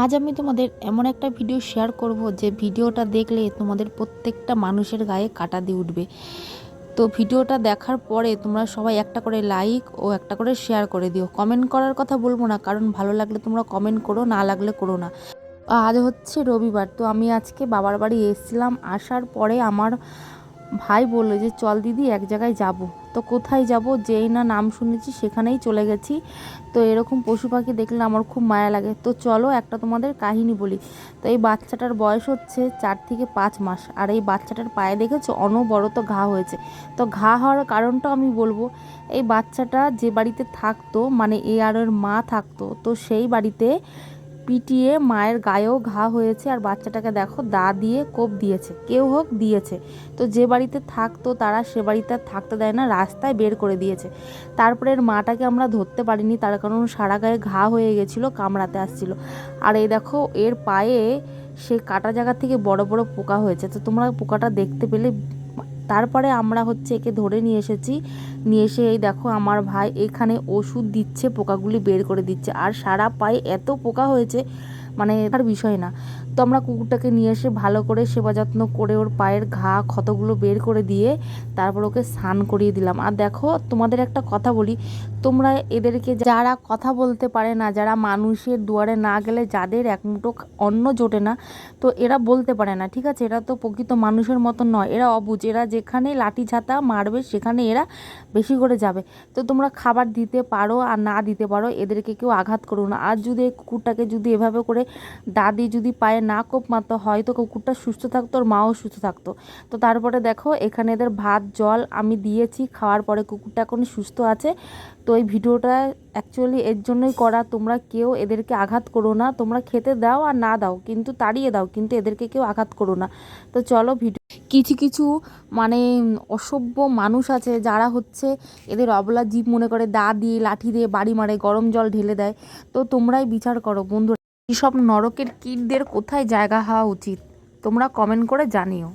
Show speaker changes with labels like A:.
A: আজ আমি তোমাদের এমন একটা ভিডিও শেয়ার করব, যে ভিডিওটা দেখলে তোমাদের প্রত্যেকটা মানুষের গায়ে কাটা দিয়ে উঠবে। তো ভিডিওটা দেখার পরে তোমরা সবাই একটা করে লাইক ও একটা করে শেয়ার করে দিও। কমেন্ট করার কথা বলব না, কারণ ভালো লাগলে তোমরা কমেন্ট করো, না লাগলে করো না। আজ হচ্ছে রবিবার, তো আমি আজকে বাবার বাড়ি এসেছিলাম, আসার পরে আমার ভাই বলল যে, চল দিদি, এক জায়গায় যাব। তো কোথায় যাব, যেই না নাম শুনেছি সেখানেই চলে গেছি। তো এরকম পশু পাখি দেখলে আমার খুব মায়া লাগে। তো চলো একটা তোমাদের কাহিনী বলি। তো এই বাচ্চাটার বয়স হচ্ছে চার থেকে পাঁচ মাস। আর এই বাচ্চাটার পায়ে দেখেছ অনবরত ঘা হয়েছে। তো ঘা হওয়ার কারণটা আমি বলব, এই বাচ্চাটা যে বাড়িতে থাকতো মানে এ আর মা থাকতো, তো সেই বাড়িতে পিটিয়ে মায়ের গায়েও ঘা হয়েছে আর বাচ্চাটাকে দেখো দা দিয়ে কোপ দিয়েছে, কেউ হোক দিয়েছে। তো যে বাড়িতে থাকতো তারা সে বাড়িতে থাকতে দেয় না, রাস্তায় বের করে দিয়েছে। তারপরে এর মাটাকে আমরা ধরতে পারিনি, তার কারণ সারা গায়ে ঘা হয়ে গেছিল, কামড়াতে আসছিল। আর এই দেখো, এর পায়ে সে কাটা জায়গা থেকে বড় বড় পোকা হয়েছে। তো তোমরা পোকাটা দেখতে পেলে তারপরে আমরা হচ্ছে একে ধরে নিয়ে এসেছি। নিয়ে এসে এই দেখো আমার ভাই এখানে ওষুধ দিচ্ছে, পোকাগুলি বের করে দিচ্ছে। আর সারা পায়ে এত পোকা হয়েছে মানে তার বিষয় না। তো আমরা কুকুরটাকে নিয়ে এসে ভালো করে সেবা যত্ন করে ওর পায়ের ঘা, ক্ষতগুলো বের করে দিয়ে তারপর ওকে স্নান করিয়ে দিলাম। আর দেখো, তোমাদের একটা কথা বলি, তোমরা এদেরকে যারা কথা বলতে পারে না, যারা মানুষের দুয়ারে না গেলে যাদের এক মুঠো অন্ন জোটে না, তো এরা বলতে পারে না, ঠিক আছে? এরা তো প্রকৃত মানুষের মতন নয়, এরা অবুঝ এরা যেখানে লাঠি ছাতা মারবে, সেখানে এরা বেশি করে যাবে। তো তোমরা খাবার দিতে পারো আর না দিতে পারো, এদেরকে কেউ আঘাত করো না। আর যদি কুকুরটাকে যদি এভাবে করে দাদি যদি পায়ে না কোপ মারতো, হয়তো কুকুরটা সুস্থ থাকতো আর মাও সুস্থ থাকতো। তো তারপরে দেখো, এখানে এদের ভাত, জল আমি দিয়েছি, খাওয়ার পরে কুকুরটা এখন সুস্থ আছে। তো এই ভিডিওটা অ্যাকচুয়ালি এর জন্যই করা, তোমরা কেউ এদেরকে আঘাত করো না। তোমরা খেতে দাও আর না দাও, কিন্তু তাড়িয়ে দাও, কিন্তু এদেরকে কেউ আঘাত করো না। তো চলো ভিডিও কিছু কিছু মানে অসভ্য মানুষ আছে যারা হচ্ছে এদের অবলা জীব মনে করে দা দিয়ে লাঠি দিয়ে বাড়ি মারে, গরম জল ঢেলে দেয়। তো তোমরাই বিচার করো বন্ধু এসব নরকের কীটদের কোথায় জায়গা হওয়া উচিত? তোমরা কমেন্ট করে জানিও।